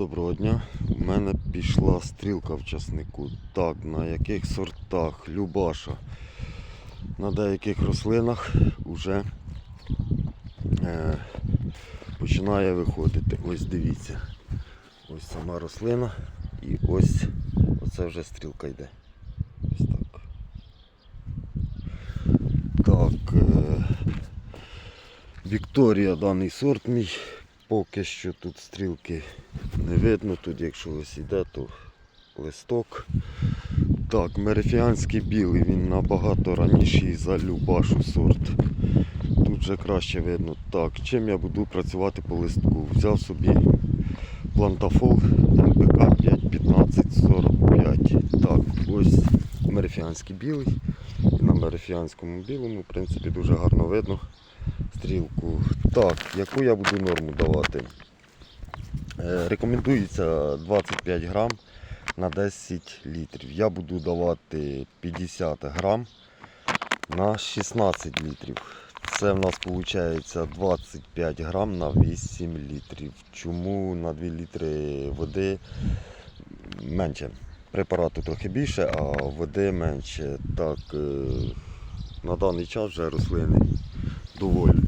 Доброго дня. У мене пішла стрілка в часнику. Так, на яких сортах? Любаша. На деяких рослинах вже е, починає виходити. Ось дивіться. Ось сама рослина і ось оце вже стрілка йде. Ось так. Так. Е, Вікторія даний сорт мій. Поки що тут стрілки не видно. Тут якщо ось іде, то листок. Так, мерифіанський білий, він набагато раніший за Любашу сорт. Тут вже краще видно. Так, чим я буду працювати по листку? Взяв собі плантафол МПК 51545. Так, ось мерифіанський білий. На мерифіанському білому, в принципі, дуже гарно видно стрілку. Так, яку я буду норму давати? Е, Рекомендується 25 грам на 10 літрів. Я буду давати 50 грам на 16 літрів. Це в нас виходить 25 грам на 8 літрів. Чому на 2 літри води менше? Препарату трохи більше, а води менше. Так, е, на даний час вже рослини доволі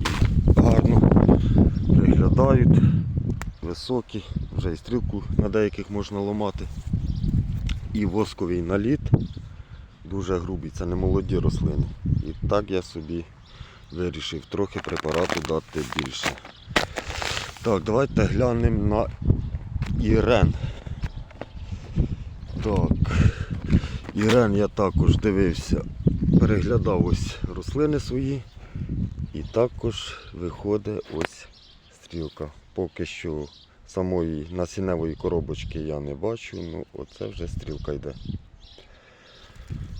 гарно виглядають, високі, вже і стрілку на деяких можна ламати. І восковий наліт дуже грубий, це не молоді рослини. І так я собі вирішив трохи препарату дати більше. Так, давайте глянемо на Ірен. Так, Ірен я також дивився, переглядав ось рослини свої. І також виходить ось стрілка. Поки що самої насінневої коробочки я не бачу, ну оце вже стрілка йде.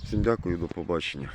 Всім дякую, до побачення.